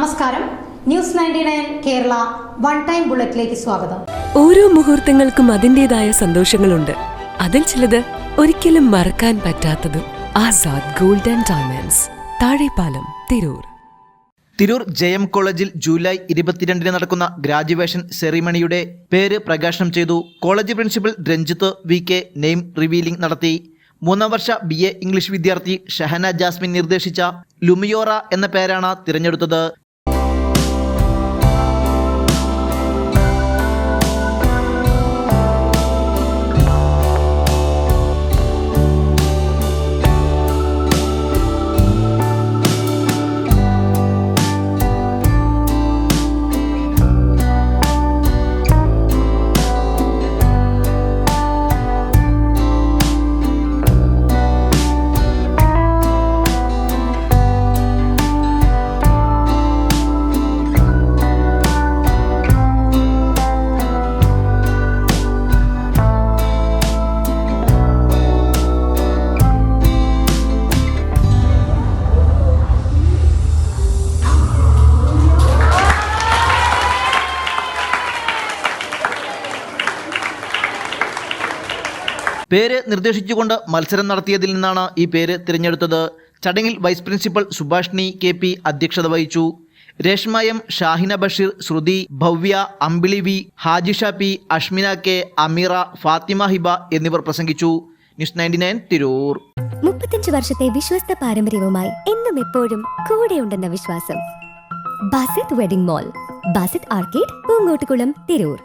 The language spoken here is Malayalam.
നമസ്കാരം. News ninety nine Kerala one time ബുള്ളറ്റിലേക്ക് സ്വാഗതം. ഓരോ മുഹൂർത്തങ്ങൾക്കും അതിന്റെതായ സന്തോഷങ്ങളുണ്ട്. അതിൽ ചിലത് ഒരിക്കലും മറക്കാൻ പറ്റാത്തതും. Azad golden and diamonds. Thazhepalam Tirur. Tirur Jayam കോളേജിൽ ജൂലൈ ഇരുപത്തിരണ്ടിന് നടക്കുന്ന ഗ്രാജുവേഷൻ സെറിമണിയുടെ പേര് പ്രകാശനം ചെയ്തു college principal Ranjith V K name revealing നടത്തി. മൂന്നാം വർഷ ബി എ ഇംഗ്ലീഷ് വിദ്യാർത്ഥി ഷഹന ജാസ്മിൻ നിർദ്ദേശിച്ച ലുമിയോറ എന്ന പേരാണ് തിരഞ്ഞെടുത്തത്. പേര് നിർദ്ദേശിച്ചുകൊണ്ട് മത്സരം നടത്തിയതിൽ നിന്നാണ് ഈ പേര് തിരഞ്ഞെടുത്തത്. ചടങ്ങിൽ vice principal Subhashini K P അധ്യക്ഷത വഹിച്ചു. Reshma M Shahina Basheer Shruthi Bhavya Ambili V Hajisha P Ashmina K Ameera Fathima Hiba എന്നിവർ പ്രസംഗിച്ചു. News ninety nine Tirur. മുപ്പത്തഞ്ച് വർഷത്തെ വിശ്വസ്ത പാരമ്പര്യവുമായി എന്നും എപ്പോഴും കൂടെയുണ്ടെന്ന വിശ്വാസം. Basith wedding mall Basith arcade Poongottukulam Tirur.